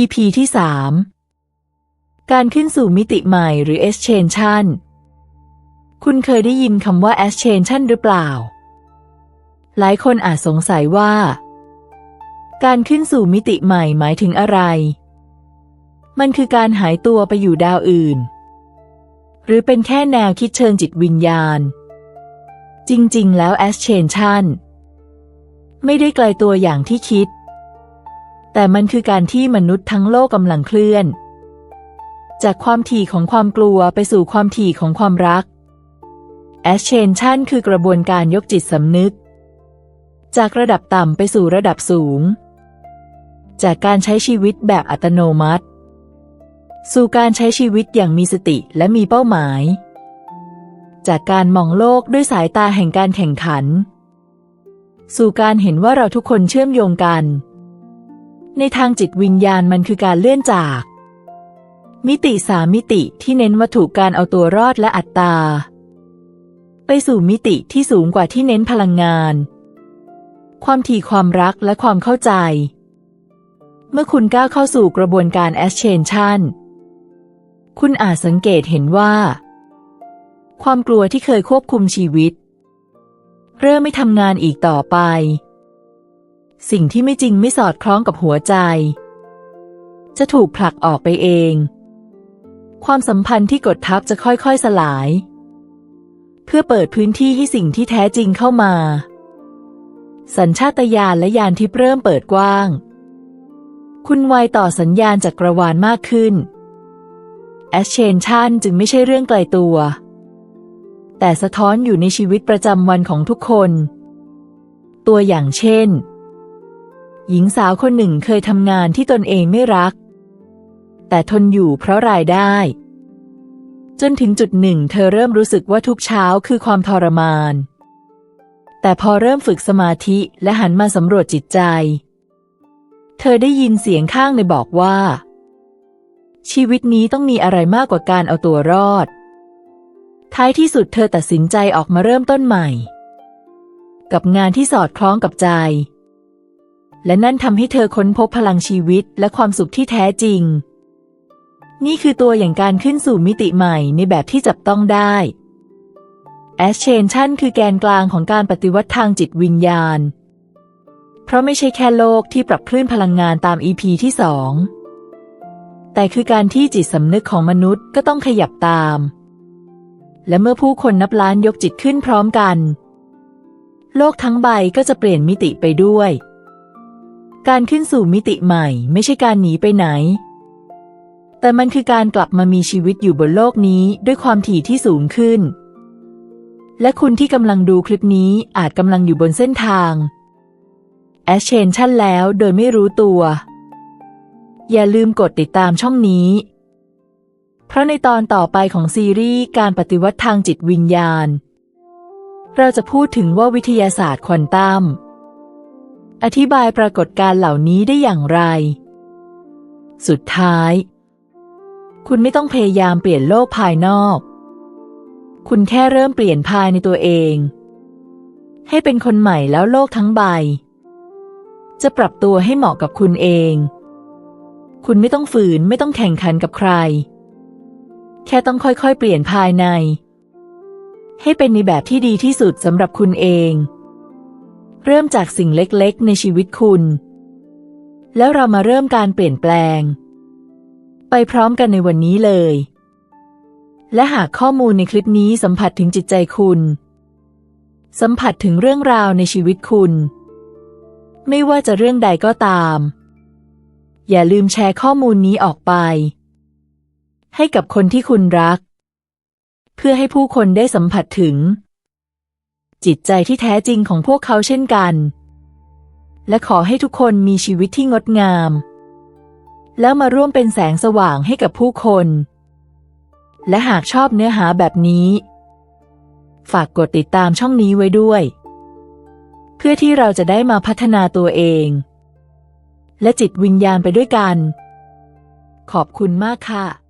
EP ที่ 3 การขึ้นสู่มิติใหม่หรือ Ascension คุณเคยได้ยินคำว่า Ascension หรือเปล่า หลายคนอาจสงสัยว่า การขึ้นสู่มิติใหม่หมายถึงอะไร มันคือการหายตัวไปอยู่ดาวอื่น หรือเป็นแค่แนวคิดเชิงจิตวิญญาณ จริงๆ แล้ว Ascension ไม่ได้ไกลตัวอย่างที่คิด แต่มันคือการที่มนุษย์ทั้งโลกกำลังเคลื่อน จากความถี่ของความกลัวไปสู่ความถี่ของความรัก Ascension คือกระบวนการยกจิตสำนึก จากระดับต่ำไปสู่ระดับสูง จากการใช้ชีวิตแบบอัตโนมัติ สู่การใช้ชีวิตอย่างมีสติและมีเป้าหมาย จากการมองโลกด้วยสายตาแห่งการแข่งขัน สู่การเห็นว่าเราทุกคนเชื่อมโยงกัน ในทางจิตวิญญาณมันคือการเลื่อนจาก มิติสามมิติที่เน้นวัตถุการเอาตัวรอดและอัตตา ไปสู่มิติที่สูงกว่าที่เน้นพลังงาน ความถี่ความรักและความเข้าใจ เมื่อคุณก้าวเข้าสู่กระบวนการ Ascension คุณอาจสังเกตเห็นว่า ความกลัวที่เคยควบคุมชีวิต เริ่มไม่ทำงานอีกต่อไป สิ่งที่ไม่จริงไม่สอดคล้องกับหัวใจ จะถูกผลักออกไปเอง ความสัมพันธ์ที่กดทับจะค่อยๆสลาย เพื่อเปิดพื้นที่ให้สิ่งที่แท้จริงเข้ามา สัญชาตญาณและญาณทิพย์เริ่มเปิดกว้าง คุณไวต่อสัญญาณจากกระวานมากขึ้น Ascension จึงไม่ใช่เรื่องไกลตัว แต่สะท้อนอยู่ในชีวิตประจำวันของทุกคน ตัวอย่างเช่น หญิงสาวคนหนึ่งเคยทำงานที่ตนเองไม่รัก แต่ทนอยู่เพราะรายได้ จนถึงจุดหนึ่ง เธอเริ่มรู้สึกว่าทุกเช้าคือความทรมาน แต่พอเริ่มฝึกสมาธิและหันมาสำรวจจิตใจ เธอได้ยินเสียงข้างในบอกว่า ชีวิตนี้ต้องมีอะไรมากกว่าการเอาตัวรอด ท้ายที่สุดเธอตัดสินใจออกมาเริ่มต้นใหม่ กับงานที่สอดคล้องกับใจ และนั่นทำให้เธอค้นพบพลังชีวิตและความสุขที่แท้จริง นี่คือตัวอย่างการขึ้นสู่มิติใหม่ในแบบที่จับต้องได้ Ascension คือแกนกลางของการปฏิวัติทางจิตวิญญาณ เพราะไม่ใช่แค่โลกที่ปรับคลื่นพลังงานตาม EP ที่สองแต่คือการที่จิตสำนึกของมนุษย์ก็ต้องขยับตาม และเมื่อผู้คนนับล้านยกจิตขึ้นพร้อมกัน โลกทั้งใบก็จะเปลี่ยนมิติไปด้วย การขึ้นสู่มิติใหม่ ไม่ใช่การหนีไปไหน แต่มันคือการกลับมามีชีวิตอยู่บนโลกนี้ด้วยความถี่ที่สูงขึ้น และคุณที่กำลังดูคลิปนี้อาจกำลังอยู่บนเส้นทาง Ascension แล้วโดยไม่รู้ตัว อย่าลืมกดติดตามช่องนี้ เพราะในตอนต่อไปของซีรีส์การปฏิวัติทางจิตวิญญาณ เราจะพูดถึงว่าวิทยาศาสตร์ควอนตัม อธิบายปรากฏการณ์เหล่านี้ได้อย่างไร สุดท้าย คุณไม่ต้องพยายามเปลี่ยนโลกภายนอก คุณแค่เริ่มเปลี่ยนภายในตัวเอง ให้เป็นคนใหม่แล้วโลกทั้งใบ จะปรับตัวให้เหมาะกับคุณเอง คุณไม่ต้องฝืนไม่ต้องแข่งขันกับใคร แค่ต้องค่อยๆ เปลี่ยนภายใน ให้เป็นในแบบที่ดีที่สุดสำหรับคุณเอง เริ่มจากสิ่งเล็กๆ ในชีวิตคุณ แล้วเรามาเริ่มการเปลี่ยนแปลง ไปพร้อมกันในวันนี้เลย และหากข้อมูลในคลิปนี้สัมผัสถึงจิตใจคุณ สัมผัสถึงเรื่องราวในชีวิตคุณ ไม่ว่าจะเรื่องใดก็ตาม อย่าลืมแชร์ข้อมูลนี้ออกไป ให้กับคนที่คุณรัก เพื่อให้ผู้คนได้สัมผัสถึง จิตใจที่แท้จริงของพวกเขาเช่นกัน และขอให้ทุกคนมีชีวิตที่งดงาม แล้วมาร่วมเป็นแสงสว่างให้กับผู้คน และหากชอบเนื้อหาแบบนี้ ฝากกดติดตามช่องนี้ไว้ด้วย เพื่อที่เราจะได้มาพัฒนาตัวเอง และจิตวิญญาณไปด้วยกัน ขอบคุณมากค่ะ